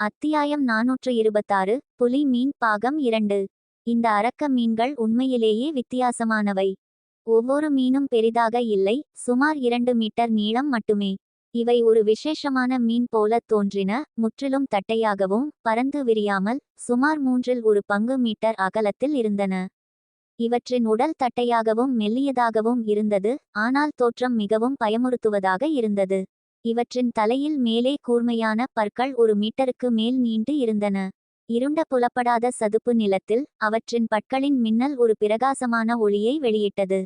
அத்தியாயம் நாநூற்று இருபத்தாறு புலி மீன் பாகம் இரண்டு. இந்த அரக்க மீன்கள் உண்மையிலேயே வித்தியாசமானவை. ஒவ்வொரு மீனும் பெரிதாக இல்லை சுமார் இரண்டு மீட்டர் நீளம் மட்டுமே. இவை ஒரு விசேஷமான மீன் போல தோன்றின முற்றிலும் தட்டையாகவும் பறந்து விரியாமல் சுமார் மூன்றில் ஒரு பங்கு மீட்டர் அகலத்தில் இருந்தன. இவற்றின் உடல் தட்டையாகவும் மெல்லியதாகவும் இருந்தது ஆனால் தோற்றம் மிகவும் பயமுறுத்துவதாக இருந்தது. இவற்றின் தலையில் மேலே கூர்மையான பற்கள் ஒரு மீட்டருக்கு மேல் நீண்டு இருந்தன. இருண்ட புலப்படாத சதுப்பு நிலத்தில் அவற்றின் பற்களின் மின்னல் ஒரு பிரகாசமான ஒளியை வெளியிட்டது.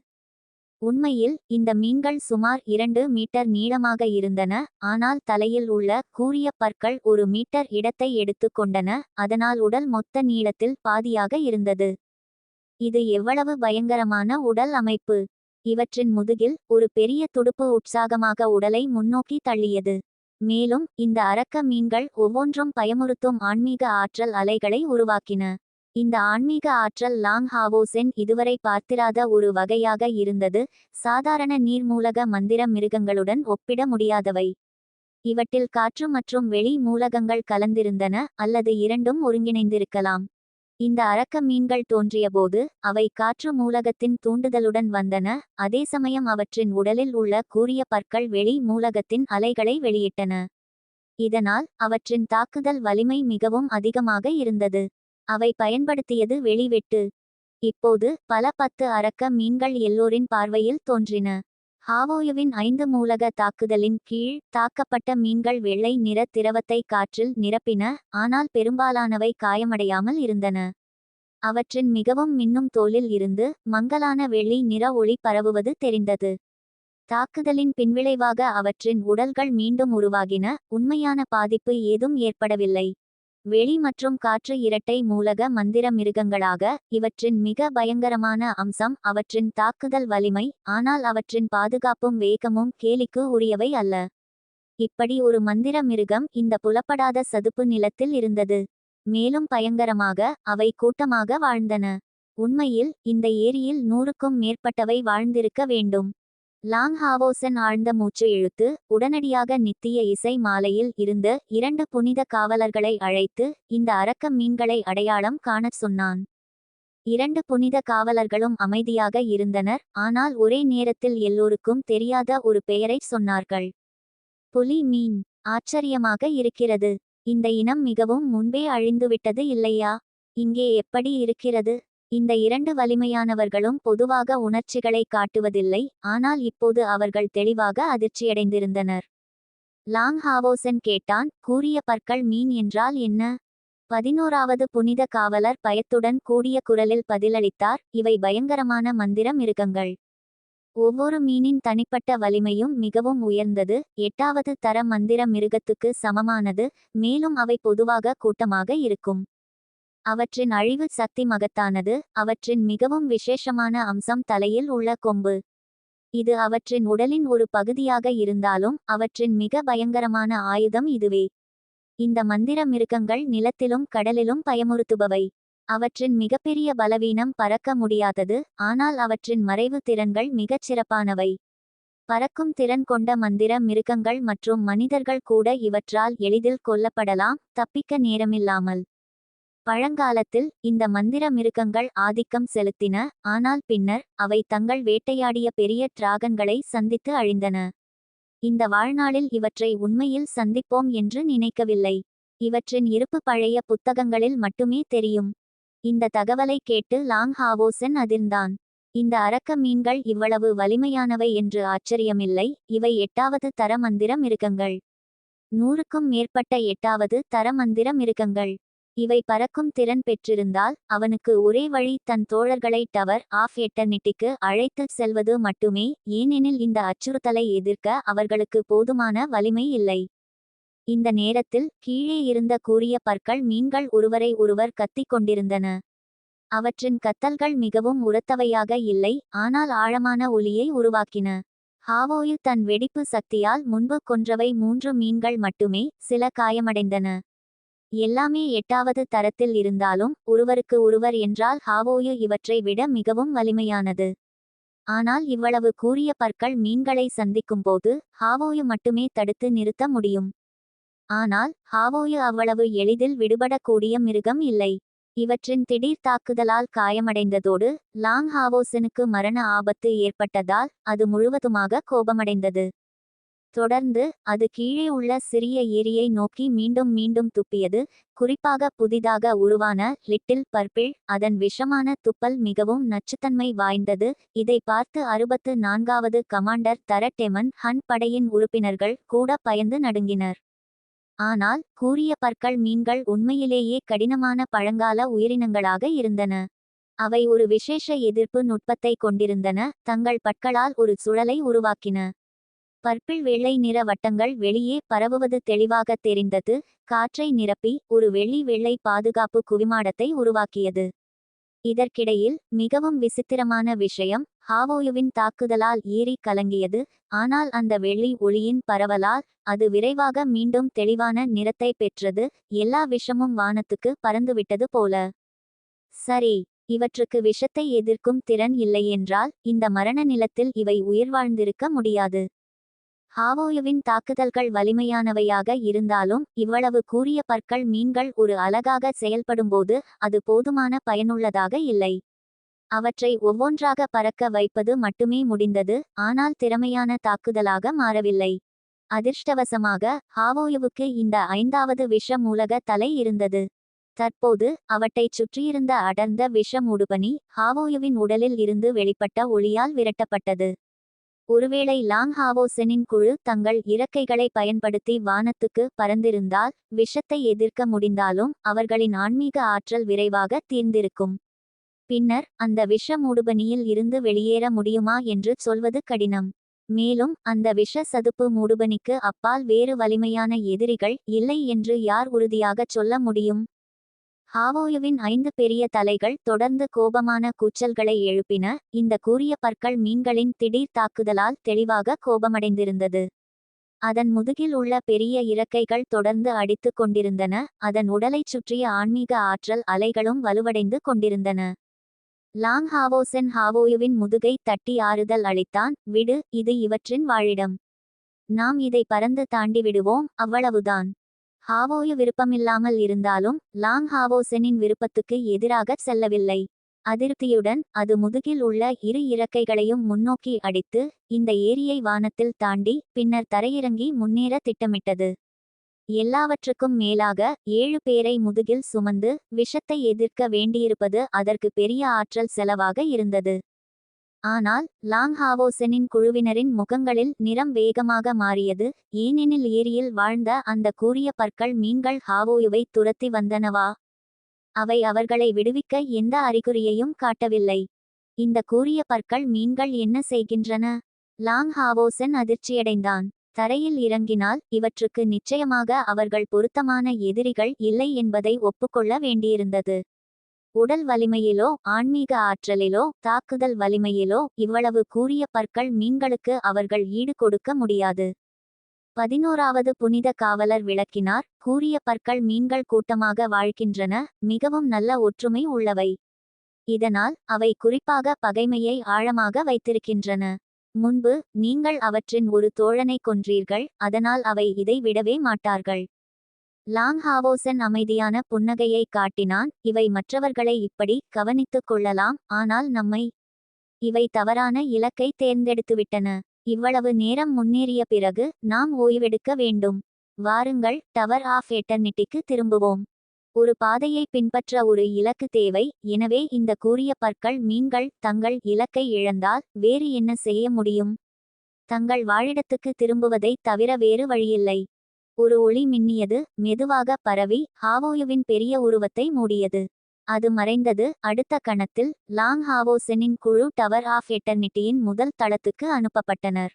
உண்மையில் இந்த மீன்கள் சுமார் இரண்டு மீட்டர் நீளமாக இருந்தன ஆனால் தலையில் உள்ள கூரிய பற்கள் ஒரு மீட்டர் இடத்தை எடுத்து கொண்டன அதனால் உடல் மொத்த நீளத்தில் பாதியாக இருந்தது. இது எவ்வளவு பயங்கரமான உடல் அமைப்பு! இவற்றின் முதுகில் ஒரு பெரிய துடுப்பு உற்சாகமாக உடலை முன்னோக்கி தள்ளியது. மேலும் இந்த அரக்க மீன்கள் ஒவ்வொன்றும் பயமுறுத்தும் ஆன்மீக ஆற்றல் அலைகளை உருவாக்கின. இந்த ஆன்மீக ஆற்றல் லாங் ஹாவோசென் இதுவரை பார்த்திராத ஒரு வகையாக இருந்தது. சாதாரண நீர்மூலக மந்திர மிருகங்களுடன் ஒப்பிட முடியாதவை. இவற்றில் காற்று மற்றும் வெளி மூலகங்கள் கலந்திருந்தன அல்லது இரண்டும் ஒருங்கிணைந்திருக்கலாம். இந்த அரக்க மீன்கள் தோன்றியபோது அவை காற்று மூலகத்தின் தூண்டுதலுடன் வந்தன. அதே சமயம் அவற்றின் உடலில் உள்ள கூரிய பற்கள் வெளி மூலகத்தின் அலைகளை வெளியிட்டன. இதனால் அவற்றின் தாக்குதல் வலிமை மிகவும் அதிகமாக இருந்தது. அவை பயன்படுத்தியது வெளிவெட்டு இப்போது பல பத்து அரக்க மீன்கள் எல்லோரின் பார்வையில் தோன்றின. ஹாவோயுவின் ஐந்து மூலக தாக்குதலின் கீழ் தாக்கப்பட்ட மீன்கள் வெள்ளை நிற திரவத்தை காற்றில் நிரப்பின ஆனால் பெரும்பாலானவை காயமடையாமல் இருந்தன. அவற்றின் மிகவும் மின்னும் தோலில் இருந்து மங்கலான வெள்ளி நிற ஒளி பரவுவது தெரிந்தது. தாக்குதலின் பின்விளைவாக அவற்றின் உடல்கள் மீண்டும் உருவாகின உண்மையான பாதிப்பு ஏதும் ஏற்படவில்லை. வெளி மற்றும் காற்று இரட்டை மூலக மந்திர மிருகங்களாக இவற்றின் மிக பயங்கரமான அம்சம் அவற்றின் தாக்குதல் வலிமை ஆனால் அவற்றின் பாதுகாப்பும் வேகமும் கேலிக்கு உரியவை அல்ல. இப்படி ஒரு மந்திர மிருகம் இந்த புலப்படாத சதுப்பு நிலத்தில் இருந்தது. மேலும் பயங்கரமாக அவை கூட்டமாக வாழ்ந்தன. உண்மையில் இந்த ஏரியில் நூறுக்கும் மேற்பட்டவை வாழ்ந்திருக்க வேண்டும். லாங் ஹாவோசன் ஆழ்ந்த மூச்சு இழுத்து உடனடியாக நித்திய இசை மாலையில் இருந்து இரண்டு புனித காவலர்களை அழைத்து இந்த அரக்க மீன்களை அடையாளம் காணச் சொன்னான். இரண்டு புனித காவலர்களும் அமைதியாக இருந்தனர் ஆனால் ஒரே நேரத்தில் எல்லோருக்கும் தெரியாத ஒரு பெயரை சொன்னார்கள். புலி மீன். ஆச்சரியமாக இருக்கிறது. இந்த இனம் மிகவும் முன்பே அழிந்துவிட்டது இல்லையா? இங்கே எப்படி இருக்கிறது? இந்த இரண்டு வலிமையானவர்களும் பொதுவாக உணர்ச்சிகளை காட்டுவதில்லை ஆனால் இப்போது அவர்கள் தெளிவாக அதிர்ச்சியடைந்திருந்தனர். லாங் ஹாவோசன் கேட்டான் கூறிய பற்கள் மீன் என்றால் என்ன பதினோராவது புனித காவலர் பயத்துடன் கூடிய குரலில் பதிலளித்தார் இவை பயங்கரமான மந்திர மிருகங்கள். ஒவ்வொரு மீனின் தனிப்பட்ட வலிமையும் மிகவும் உயர்ந்தது எட்டாவது தர மந்திர மிருகத்துக்கு சமமானது மேலும் அவை பொதுவாக கூட்டமாக இருக்கும். அவற்றின் அழிவு சக்தி மகத்தானது அவற்றின் மிகவும் விசேஷமான அம்சம் தலையில் உள்ள கொம்பு. இது அவற்றின் உடலின் ஒரு பகுதியாக இருந்தாலும் அவற்றின் மிக பயங்கரமான ஆயுதம் இதுவே. இந்த மந்திர மிருகங்கள் நிலத்திலும் கடலிலும் பயமுறுத்துபவை. அவற்றின் மிகப்பெரிய பலவீனம் பறக்க முடியாதது ஆனால் அவற்றின் மறைவு திறன்கள் மிகச் சிறப்பானவை. பறக்கும் திறன் கொண்ட மந்திர மிருகங்கள் மற்றும் மனிதர்கள் கூட இவற்றால் எளிதில் கொல்லப்படலாம் தப்பிக்க நேரமில்லாமல். பழங்காலத்தில் இந்த மந்திர மிருகங்கள் ஆதிக்கம் செலுத்தின ஆனால் பின்னர் அவை தங்கள் வேட்டையாடிய பெரிய டிராகன்களை சந்தித்து அழிந்தன. இந்த வாழ்நாளில் இவற்றை உண்மையில் சந்திப்போம் என்று நினைக்கவில்லை. இவற்றின் இருப்பு பழைய புத்தகங்களில் மட்டுமே தெரியும். இந்த தகவலை கேட்டு லாங் ஹாவோசன் அதிர்ந்தான். இந்த அரக்க மீன்கள் இவ்வளவு வலிமையானவை என்று ஆச்சரியமில்லை. இவை எட்டாவது தர மந்திர மிருகங்கள். நூறுக்கும் மேற்பட்ட எட்டாவது தர மந்திர மிருகங்கள். இவை பறக்கும் திறன் பெற்றிருந்தால் அவனுக்கு ஒரே வழி தன் தோழர்களை டவர் ஆஃப் எட்டர்னிட்டிக்கு அழைத்துச் செல்வது மட்டுமே ஏனெனில் இந்த அச்சுறுத்தலை எதிர்க்க அவர்களுக்கு போதுமான வலிமை இல்லை. இந்த நேரத்தில் கீழே இருந்த கூறிய பற்கள் மீன்கள் ஒருவரை ஒருவர் கத்திக் கொண்டிருந்தன. அவற்றின் கத்தல்கள் மிகவும் உரத்தவையாக இல்லை ஆனால் ஆழமான ஒலியை உருவாக்கின. ஹாவோயில் தன் வெடிப்பு சக்தியால் முன்பு கொன்றவை மூன்று மீன்கள் மட்டுமே சில காயமடைந்தன. எல்லாமே எட்டாவது தரத்தில் இருந்தாலும் ஒருவருக்கு ஒருவர் என்றால் ஹாவோயு இவற்றை விட மிகவும் வலிமையானது. ஆனால் இவ்வளவு கூரிய பற்கள் மீன்களை சந்திக்கும்போது ஹாவோயு மட்டுமே தடுத்து நிறுத்த முடியும். ஆனால் ஹாவோயு அவ்வளவு எளிதில் விடுபடக்கூடிய மிருகம் இல்லை. இவற்றின் திடீர் தாக்குதலால் காயமடைந்ததோடு லாங் ஹாவோசனுக்கு மரண ஆபத்து ஏற்பட்டதால் அது முழுவதுமாக கோபமடைந்தது. தொடர்ந்து அது கீழே உள்ள சிறிய ஏரியை நோக்கி மீண்டும் மீண்டும் துப்பியது. குறிப்பாக புதிதாக உருவான லிட்டில் பர்பிள் அதன் விஷமான துப்பல் மிகவும் நச்சுத்தன்மை வாய்ந்தது. இதை பார்த்து அறுபத்து நான்காவது கமாண்டர் தரட்டெமன் ஹன் படையின் உறுப்பினர்கள் கூட பயந்து நடுங்கினர். ஆனால் கூறிய பற்கள் மீன்கள் உண்மையிலேயே கடினமான பழங்கால உயிரினங்களாக இருந்தன. அவை ஒரு விசேஷ எதிர்ப்பு நுட்பத்தை கொண்டிருந்தன. தங்கள் பற்களால் ஒரு சுழலை உருவாக்கின. பர்பிள் வெள்ளை நிற வட்டங்கள் வெளியே பரவுவது தெளிவாக தெரிந்தது. காற்றை நிரப்பி ஒரு வெள்ளி வெள்ளை பாதுகாப்பு குவிமாடத்தை உருவாக்கியது. இதற்கிடையில் மிகவும் விசித்திரமான விஷயம் ஹாவோயுவின் தாக்குதலால் ஏறி கலங்கியது. ஆனால் அந்த வெள்ளி ஒளியின் பரவலால் அது விரைவாக மீண்டும் தெளிவான நிறத்தை பெற்றது. எல்லா விஷமும் வானத்துக்கு பறந்துவிட்டது போல. சரி இவற்றுக்கு விஷத்தை எதிர்க்கும் திறன் இல்லையென்றால் இந்த மரண நிலத்தில் இவை உயிர் வாழ்ந்திருக்க முடியாது. ஹாவோயுவின் தாக்குதல்கள் வலிமையானவையாக இருந்தாலும் இவ்வளவு கூறிய பற்கள் மீன்கள் ஒரு அழகாக செயல்படும்போது அது போதுமான பயனுள்ளதாக இல்லை. அவற்றை ஒவ்வொன்றாக பறக்க வைப்பது மட்டுமே முடிந்தது ஆனால் திறமையான தாக்குதலாக மாறவில்லை. அதிர்ஷ்டவசமாக ஹாவோயுவுக்கு இந்த ஐந்தாவது விஷ மூலக தலை இருந்தது. தற்போது அவற்றைச் சுற்றியிருந்த அடர்ந்த விஷ மூடுபனி ஹாவோயுவின் உடலில் இருந்து வெளிப்பட்ட ஒளியால் விரட்டப்பட்டது. ஒருவேளை லாங் ஹாவோசனின் குழு தங்கள் இறக்கைகளை பயன்படுத்தி வானத்துக்கு பறந்திருந்தால் விஷத்தை எதிர்க்க முடிந்தாலும் அவர்களின் ஆன்மீக ஆற்றல் விரைவாக தீர்ந்திருக்கும். பின்னர் அந்த விஷ மூடுபனியில் இருந்து வெளியேற முடியுமா என்று சொல்வது கடினம். மேலும் அந்த விஷ சதுப்பு மூடுபனிக்கு அப்பால் வேறு வலிமையான எதிரிகள் இல்லை என்று யார் உறுதியாகச் சொல்ல முடியும்? ஹாவோயுவின் ஐந்து பெரிய தலைகள் தொடர்ந்து கோபமான கூச்சல்களை எழுப்பின இந்த கூரிய பற்கள் மீன்களின் திடீர் தாக்குதலால் தெளிவாக கோபமடைந்திருந்தது. அதன் முதுகில் உள்ள பெரிய இறக்கைகள் தொடர்ந்து அடித்துக் கொண்டிருந்தன அதன் உடலைச் சுற்றிய ஆன்மீக ஆற்றல் அலைகளும் வலுவடைந்து கொண்டிருந்தன. லாங் ஹாவோசென் ஹாவோயுவின் முதுகை தட்டி ஆறுதல் அளித்தான் விடு இது இவற்றின் வாழிடம். நாம் இதை பறந்து தாண்டி விடுவோம் அவ்வளவுதான். ஹாவோயு விருப்பமில்லாமல் இருந்தாலும் லாங் ஹாவோசெனின் விருப்பத்துக்கு எதிராக செல்லவில்லை. அதிருப்தியுடன் அது முதுகில் உள்ள இரு இறக்கைகளையும் முன்னோக்கி அடித்து இந்த ஏரியை வானத்தில் தாண்டி பின்னர் தரையிறங்கி முன்னேற திட்டமிட்டது. எல்லாவற்றுக்கும் மேலாக ஏழு பேரை முதுகில் சுமந்து விஷத்தை எதிர்க்க வேண்டியிருப்பது அதற்கு பெரிய ஆற்றல் செலவாக இருந்தது. ஆனால் லாங் ஹாவோசெனின் குழுவினரின் முகங்களில் நிறம் வேகமாக மாறியது ஏனெனில் ஏரியில் வாழ்ந்த அந்த கூறிய பற்கள் மீன்கள் ஹாவோயுவை துரத்தி வந்தனவா? அவை அவர்களை விடுவிக்க எந்த அறிகுறியையும் காட்டவில்லை. இந்த கூறிய பற்கள் மீன்கள் என்ன செய்கின்றன? லாங் ஹாவோசன் அதிர்ச்சியடைந்தான். தரையில் இறங்கினால் இவற்றுக்கு நிச்சயமாக அவர்கள் பொருத்தமான எதிரிகள் இல்லை என்பதை ஒப்புக்கொள்ள வேண்டியிருந்தது. உடல் வலிமையிலோ ஆன்மீக ஆற்றலிலோ தாக்குதல் வலிமையிலோ இவ்வளவு கூரிய பற்கள் மீன்களுக்கு அவர்கள் ஈடு கொடுக்க முடியாது. பதினோராவது புனித காவலர் விளக்கினார் கூரிய பற்கள் மீன்கள் கூட்டமாக வாழ்கின்றன மிகவும் நல்ல ஒற்றுமை உள்ளவை. இதனால் அவை குறிப்பாக பகைமையை ஆழமாக வைத்திருக்கின்றன. முன்பு நீங்கள் அவற்றின் ஒரு தோழனை கொன்றீர்கள் அதனால் அவை இதை விடவே மாட்டார்கள். லாங் ஹாவோசன் அமைதியான புன்னகையை காட்டினான். இவை மற்றவர்களை இப்படி கவனித்துக் கொள்ளலாம் ஆனால் நம்மை இவை தவறான இலக்கை தேர்ந்தெடுத்துவிட்டன. இவ்வளவு நேரம் முன்னேறிய பிறகு நாம் ஓய்வெடுக்க வேண்டும். வாருங்கள் டவர் ஆஃப் எட்டர்னிட்டிக்கு திரும்புவோம். ஒரு பாதையை பின்பற்ற ஒரு இலக்கு தேவை. எனவே இந்த கூறிய பற்கள் மீன்கள் தங்கள் இலக்கை இழந்தால் வேறு என்ன செய்ய முடியும்? தங்கள் வாழிடத்துக்கு திரும்புவதை தவிர வேறு வழியில்லை. ஒரு ஒளி மின்னியது மெதுவாக பரவி ஹாவோயுவின் பெரிய உருவத்தை மூடியது. அது மறைந்தது அடுத்த கணத்தில் லாங் ஹாவோசனின் குழு டவர் ஆஃப் எட்டர்னிட்டியின் முதல் தளத்துக்கு அனுப்பப்பட்டனர்.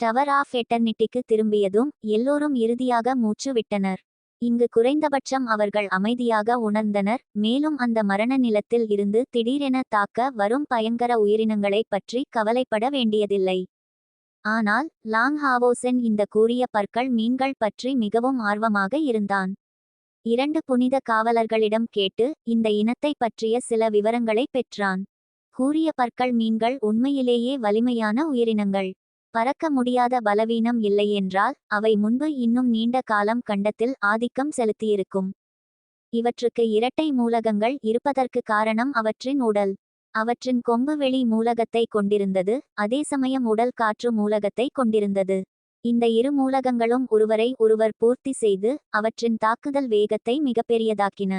டவர் ஆஃப் எட்டர்னிட்டிக்கு திரும்பியதும் எல்லோரும் இறுதியாக மூச்சு விட்டனர். இங்கு குறைந்தபட்சம் அவர்கள் அமைதியாக உணர்ந்தனர் மேலும் அந்த மரண நிலத்தில் இருந்து திடீரென தாக்க வரும் பயங்கர உயிரினங்களை பற்றி கவலைப்பட வேண்டியதில்லை. ஆனால் லாங் ஹாவோசென் இந்த கூறிய பற்கள் மீன்கள் பற்றி மிகவும் ஆர்வமாக இருந்தான். இரண்டு புனித காவலர்களிடம் கேட்டு இந்த இனத்தை பற்றிய சில விவரங்களை பெற்றான். கூறிய பற்கள் மீன்கள் உண்மையிலேயே வலிமையான உயிரினங்கள். பறக்க முடியாத பலவீனம் இல்லையென்றால் அவை முன்பு இன்னும் நீண்ட காலம் கண்டத்தில் ஆதிக்கம் செலுத்தியிருக்கும். இவற்றுக்கு இரட்டை மூலகங்கள் இருப்பதற்கு காரணம் அவற்றின் உடல். அவற்றின் கொம்பு வெளி மூலகத்தை கொண்டிருந்தது அதே சமயம் உடல் காற்று மூலகத்தை கொண்டிருந்தது. இந்த இரு மூலகங்களும் ஒருவரை ஒருவர் பூர்த்தி செய்து அவற்றின் தாக்குதல் வேகத்தை மிகப்பெரியதாக்கின.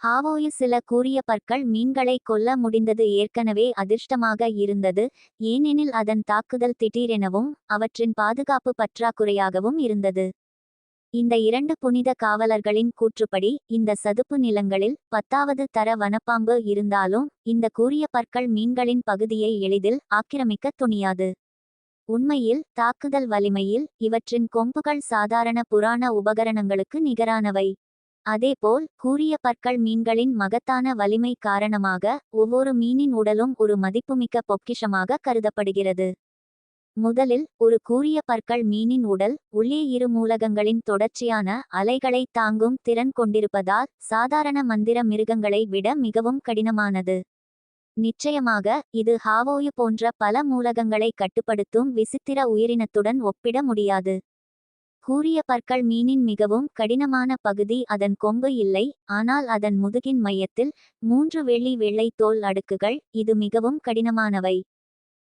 ஹாவோயு சில கூறிய பற்கள் மீன்களை கொல்ல முடிந்தது ஏற்கனவே அதிர்ஷ்டமாக இருந்தது ஏனெனில் அதன் தாக்குதல் திடீரெனவும் அவற்றின் பாதுகாப்பு பற்றாக்குறையாகவும் இருந்தது. இந்த இரண்டு புனித காவலர்களின் கூற்றுப்படி இந்த சதுப்பு நிலங்களில் பத்தாவது தர வனப்பாம்பு இருந்தாலும் இந்த கூறிய பற்கள் மீன்களின் பகுதியை எளிதில் ஆக்கிரமிக்க துணியாது. உண்மையில் தாக்குதல் வலிமையில் இவற்றின் கொம்புகள் சாதாரண புராண உபகரணங்களுக்கு நிகரானவை. அதேபோல் கூறிய பற்கள் மீன்களின் மகத்தான வலிமை காரணமாக ஒவ்வொரு மீனின் உடலும் ஒரு மதிப்புமிக்க பொக்கிஷமாக கருதப்படுகிறது. முதலில் ஒரு கூரிய பற்கள் மீனின் உடல் உள்ளே இரு மூலகங்களின் தொடர்ச்சியான அலைகளை தாங்கும் திறன் கொண்டிருப்பதால் சாதாரண மந்திர மிருகங்களை விட மிகவும் கடினமானது. நிச்சயமாக இது ஹாவோயு போன்ற பல மூலகங்களை கட்டுப்படுத்தும் விசித்திர உயிரினத்துடன் ஒப்பிட முடியாது. கூரிய பற்கள் மீனின் மிகவும் கடினமான பகுதி அதன் கொம்பு இல்லை ஆனால் அதன் முதுகின் மையத்தில் மூன்று வெள்ளி வெள்ளை தோல் அடுக்குகள் இது மிகவும் கடினமானவை.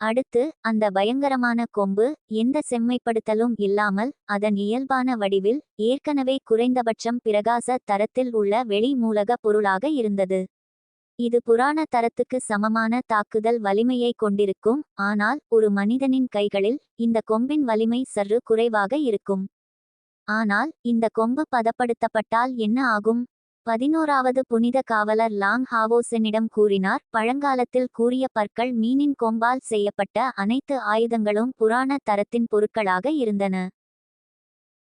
அடுத்து அந்த பயங்கரமான கொம்பு எந்த செம்மைப்படுத்தலும் இல்லாமல் அதன் இயல்பான வடிவில் ஏற்கனவே குறைந்தபட்சம் பிரகாச தரத்தில் உள்ள வெளி மூலக பொருளாக இருந்தது. இது புராண தரத்துக்கு சமமான தாக்குதல் வலிமையை கொண்டிருக்கும் ஆனால் ஒரு மனிதனின் கைகளில் இந்த கொம்பின் வலிமை சற்று குறைவாக இருக்கும். ஆனால் இந்த கொம்பு பதப்படுத்தப்பட்டால் என்ன ஆகும்? பதினோராவது புனித காவலர் லாங் ஹாவோசனிடம் கூறினார் பழங்காலத்தில் கூறிய பற்கள் மீனின் கொம்பால் செய்யப்பட்ட அனைத்து ஆயுதங்களும் புராண தரத்தின் பொருட்களாக இருந்தன.